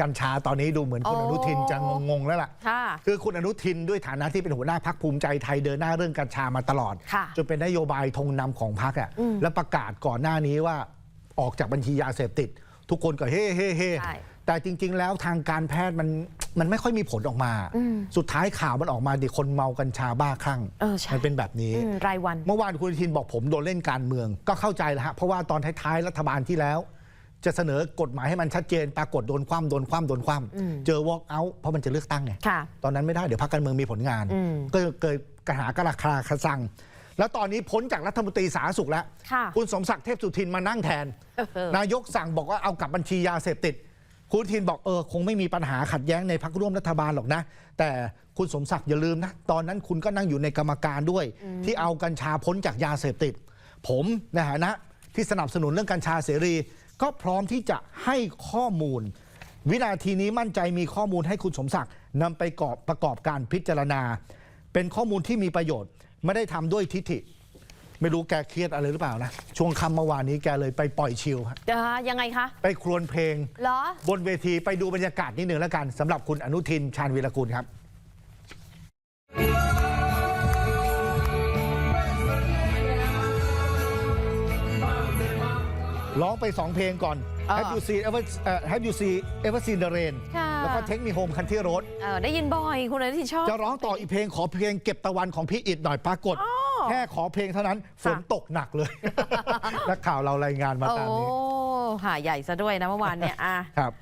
กัญชาตอนนี้ดูเหมือนคุณอ๋ออนุทินจะงงๆแล้วล่ะค่ะ คือคุณอนุทินด้วยฐานะที่เป็นหัวหน้าพักภูมิใจไทยเดินหน้าเรื่องกัญชามาตลอดค่ะจนเป็นนโยบายธงนำของพักอะอืมแล้วประกาศก่อนหน้านี้ว่าออกจากบัญชียาเสพติด ทุกคนก็เฮ้เฮ้เฮ้ใช่แต่จริง ๆ แล้วทางการแพทย์มันมันไม่ค่อยมีผลออกมาอืมสุดท้ายข่าวมันออกมาดิคนเมากัญชาบ้าคลั่งเออใช่มันเป็นแบบนี้อืมรายวัน เมื่อวานคุณอนุทินบอกผมโดนเล่นการเมืองก็เข้าใจแล้วฮะเพราะว่าตอนท้ายๆรัฐบาลที่แล้ว จะเสนอกฎหมายให้มันชัดเจน ปรากฏโดนคว่ำโดนคว่ำโดนคว่อืมำเจอ walk out เพราะมันจะเลือกตั้งไงค่ะตอนนั้นไม่ได้เดี๋ยวพรรคการเมืองมีผลงานอืมก็เกิดกระหากระคาคาซังแล้วตอนนี้พ้นจากรัฐมนตรีสาธารณสุขแล้วค่ะคุณสมศักดิ์เทพสุทินมานั่งแทนเออนายกสั่งบอกว่าเอากลับบัญชียาเสพติด คุณอนุทินบอกเออคงไม่มีปัญหาขัดแย้งในพักร่วมรัฐบาลหรอกนะ แต่คุณสมศักดิ์อย่าลืมนะ ตอนนั้นคุณก็นั่งอยู่ในกรรมการด้วย ที่เอากัญชาพ้นจากยาเสพติด ผมในฐานะที่สนับสนุนเรื่องกัญชาเสรี ก็พร้อมที่จะให้ข้อมูล วินาทีนี้มั่นใจมีข้อมูลให้คุณสมศักดิ์นำไปกอบประกอบการพิจารณา เป็นข้อมูลที่มีประโยชน์ ไม่ได้ทำด้วยทิฐิ ไม่รู้แกเครียดอะไรหรือเปล่านะ ช่วงค่ำเมื่อวานนี้แกเลยไปปล่อยชิลฮะเอ่อยังไงคะ ไปครวญเพลง เหรอ บนเวทีไปดูบรรยากาศนิดหนึ่งแล้วกันสำหรับคุณอนุทินชาญวีรกุลครับ ร้องไปสองเพลงก่อนอ่า Have you seen ever เอ่อ Have you seen ever seen the rain ค่ะแล้วก็ Take me home country road เออได้ยินบ่อยคุณอนุทินชอบ จะร้องต่ออีกเพลงขอเพลงเก็บตะวันของพี่อิดหน่อยปรากฏอ๋อแค่ขอเพลงเท่านั้นฝนค่ะ ตกหนักเลย นักข่าวเรารายงานมาโอ้ตามนี้ หาใหญ่ซะด้วยนะเมื่อวานเนี่ยอะ ครับ